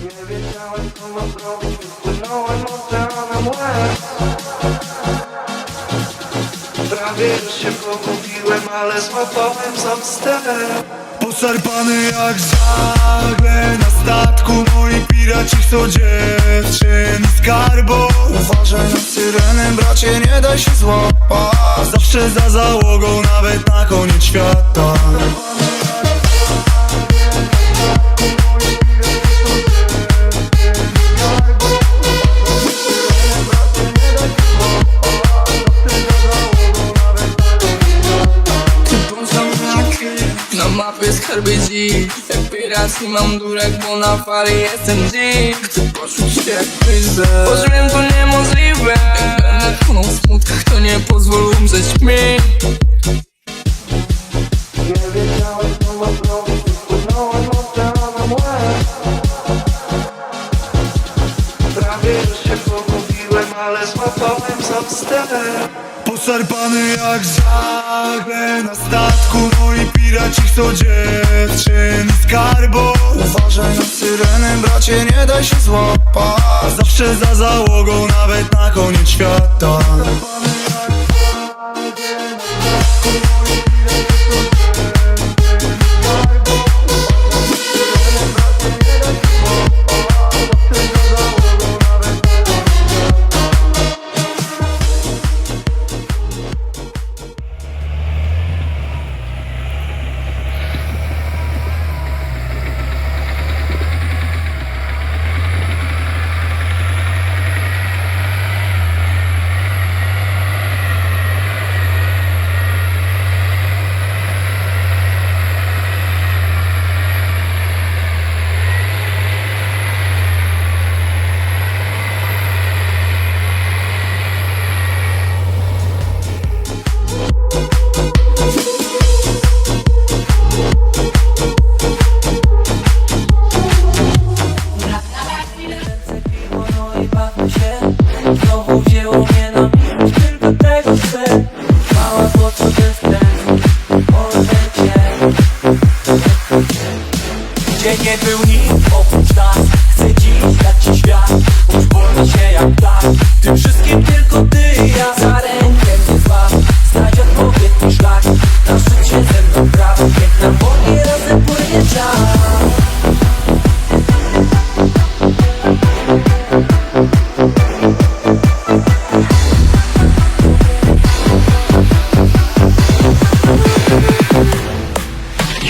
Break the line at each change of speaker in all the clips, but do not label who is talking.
Nie wiedziałem co mam zrobić, łez Prawie już się ale sam ster
Poszarpany jak żagle na statku Moi piraci chcą dziewczyn z garbo Uważaj na syreny, bracie, nie daj się złapać. Zawsze za załogą, nawet na koniec świata
G. Jak piracji mam durek, bo na fali jestem G. Chcę poczuć się jak Choć wiem to niemożliwe. Jak będę tonął w smutkach, to nie pozwól umrzeć mi.
Prawie już się pogubiłem, ale złapałem sam ster
Poszarpany jak żagle na statku Moi piraci chcą dziewczyn z garbo Uważaj na syreny, bracie, nie daj się złapać. Zawsze za załogą, nawet na koniec świata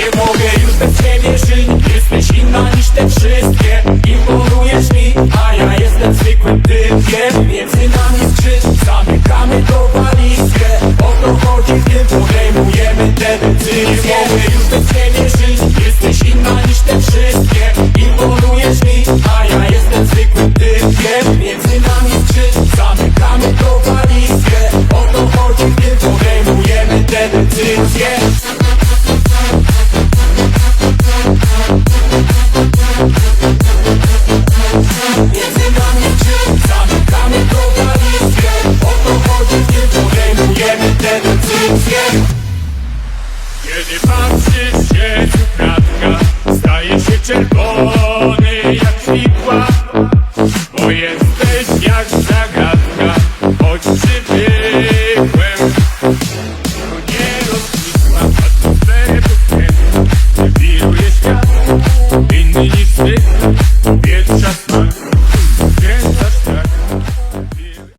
Nie mogę już bez ciebie żyć. Jesteś inna niż te wszystkie. Imponujesz mi, a ja jestem zwykłym typiem. Między nami skrzyż, zamykamy to walizkę. O to chodzi, więc podejmujemy te decyzje. Nie mogę już bez ciebie